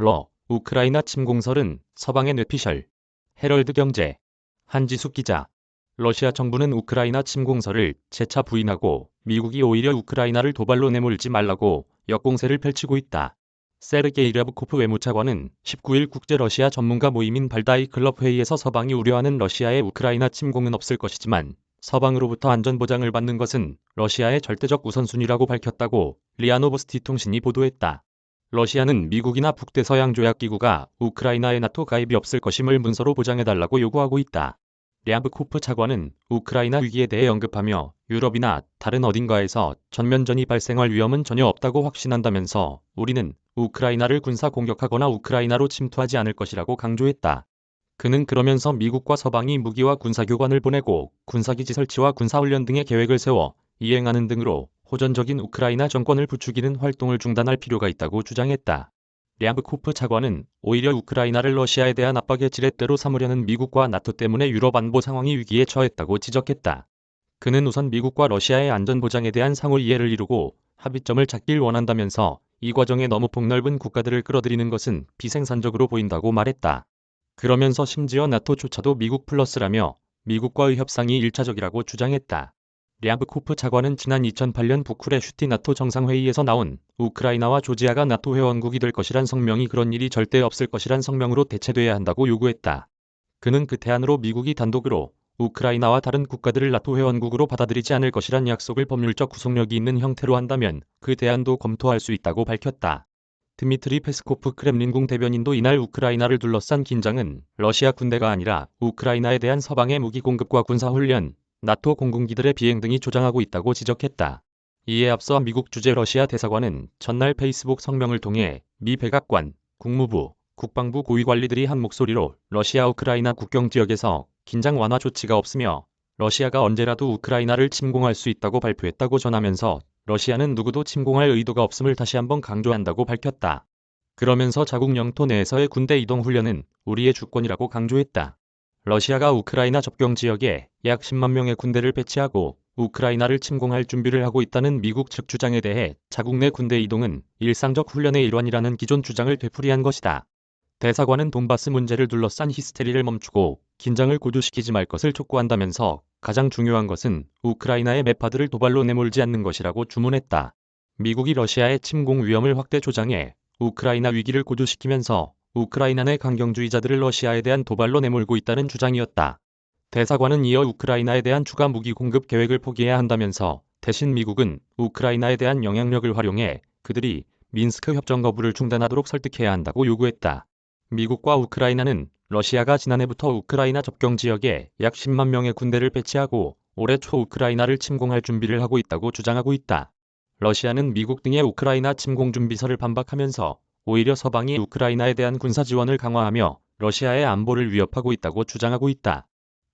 러, 우크라이나 침공설은 서방의 뇌피셜. 헤럴드 경제. 한지숙 기자. 러시아 정부는 우크라이나 침공설을 재차 부인하고 미국이 오히려 우크라이나를 도발로 내몰지 말라고 역공세를 펼치고 있다. 세르게이 랴브코프 외무차관은 19일 국제 러시아 전문가 모임인 발다이 클럽 회의에서 서방이 우려하는 러시아의 우크라이나 침공은 없을 것이지만 서방으로부터 안전 보장을 받는 것은 러시아의 절대적 우선순위라고 밝혔다고 리아노보스티 통신이 보도했다. 러시아는 미국이나 북대서양 조약기구가 우크라이나의 나토 가입이 없을 것임을 문서로 보장해달라고 요구하고 있다. 랴브코프 차관은 우크라이나 위기에 대해 언급하며 유럽이나 다른 어딘가에서 전면전이 발생할 위험은 전혀 없다고 확신한다면서 우리는 우크라이나를 군사 공격하거나 우크라이나로 침투하지 않을 것이라고 강조했다. 그는 그러면서 미국과 서방이 무기와 군사교관을 보내고 군사기지 설치와 군사훈련 등의 계획을 세워 이행하는 등으로 호전적인 우크라이나 정권을 부추기는 활동을 중단할 필요가 있다고 주장했다. 랴브코프 차관은 오히려 우크라이나를 러시아에 대한 압박의 지렛대로 삼으려는 미국과 나토 때문에 유럽 안보 상황이 위기에 처했다고 지적했다. 그는 우선 미국과 러시아의 안전보장에 대한 상호 이해를 이루고 합의점을 찾길 원한다면서 이 과정에 너무 폭넓은 국가들을 끌어들이는 것은 비생산적으로 보인다고 말했다. 그러면서 심지어 나토조차도 미국 플러스라며 미국과의 협상이 1차적이라고 주장했다. 랴브코프 차관은 지난 2008년 부쿠레슈티 나토 정상회의에서 나온 우크라이나와 조지아가 나토 회원국이 될 것이란 성명이 그런 일이 절대 없을 것이란 성명으로 대체돼야 한다고 요구했다. 그는 그 대안으로 미국이 단독으로 우크라이나와 다른 국가들을 나토 회원국으로 받아들이지 않을 것이란 약속을 법률적 구속력이 있는 형태로 한다면 그 대안도 검토할 수 있다고 밝혔다. 드미트리 페스코프 크렘린궁 대변인도 이날 우크라이나를 둘러싼 긴장은 러시아 군대가 아니라 우크라이나에 대한 서방의 무기 공급과 군사 훈련, 나토 공군기들의 비행 등이 조장하고 있다고 지적했다. 이에 앞서 미국 주재 러시아 대사관은 전날 페이스북 성명을 통해 미 백악관, 국무부, 국방부 고위 관리들이 한 목소리로 러시아 우크라이나 국경 지역에서 긴장 완화 조치가 없으며 러시아가 언제라도 우크라이나를 침공할 수 있다고 발표했다고 전하면서 러시아는 누구도 침공할 의도가 없음을 다시 한번 강조한다고 밝혔다. 그러면서 자국 영토 내에서의 군대 이동 훈련은 우리의 주권이라고 강조했다. 러시아가 우크라이나 접경 지역에 약 10만 명의 군대를 배치하고 우크라이나를 침공할 준비를 하고 있다는 미국 측 주장에 대해 자국 내 군대 이동은 일상적 훈련의 일환이라는 기존 주장을 되풀이한 것이다. 대사관은 돈바스 문제를 둘러싼 히스테리를 멈추고 긴장을 고조시키지 말 것을 촉구한다면서 가장 중요한 것은 우크라이나의 매파들을 도발로 내몰지 않는 것이라고 주문했다. 미국이 러시아의 침공 위험을 확대 조장해 우크라이나 위기를 고조시키면서 우크라이나 내 강경주의자들을 러시아에 대한 도발로 내몰고 있다는 주장이었다. 대사관은 이어 우크라이나에 대한 추가 무기 공급 계획을 포기해야 한다면서 대신 미국은 우크라이나에 대한 영향력을 활용해 그들이 민스크 협정 거부를 중단하도록 설득해야 한다고 요구했다. 미국과 우크라이나는 러시아가 지난해부터 우크라이나 접경 지역에 약 10만 명의 군대를 배치하고 올해 초 우크라이나를 침공할 준비를 하고 있다고 주장하고 있다. 러시아는 미국 등의 우크라이나 침공 준비설을 반박하면서 오히려 서방이 우크라이나에 대한 군사 지원을 강화하며 러시아의 안보를 위협하고 있다고 주장하고 있다.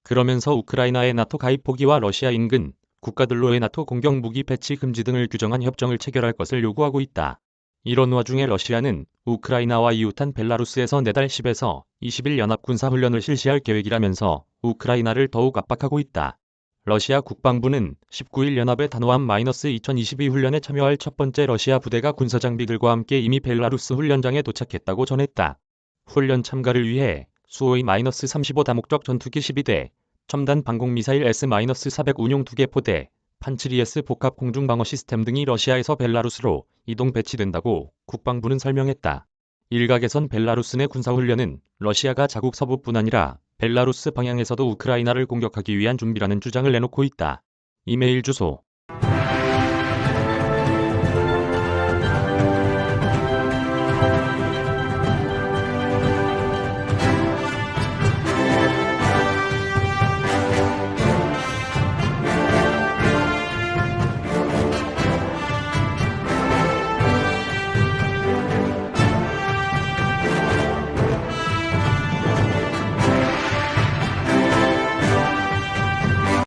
그러면서 우크라이나의 나토 가입 포기와 러시아 인근 국가들로의 나토 공격 무기 배치 금지 등을 규정한 협정을 체결할 것을 요구하고 있다. 이런 와중에 러시아는 우크라이나와 이웃한 벨라루스에서 내달 10에서 20일 연합 군사훈련을 실시할 계획이라면서 우크라이나를 더욱 압박하고 있다. 러시아 국방부는 19일 연합의 단호함 마이너스 2022 훈련에 참여할 첫 번째 러시아 부대가 군사 장비들과 함께 이미 벨라루스 훈련장에 도착했다고 전했다. 훈련 참가를 위해 수호의 마이너스 35 다목적 전투기 12대, 첨단 방공미사일 S-400 운용 2개 포대, 판치리에스 복합 공중방어 시스템 등이 러시아에서 벨라루스로 이동 배치된다고 국방부는 설명했다. 일각에선 벨라루스 내 군사훈련은 러시아가 자국 서부뿐 아니라 벨라루스 방향에서도 우크라이나를 공격하기 위한 준비라는 주장을 내놓고 있다. 이메일 주소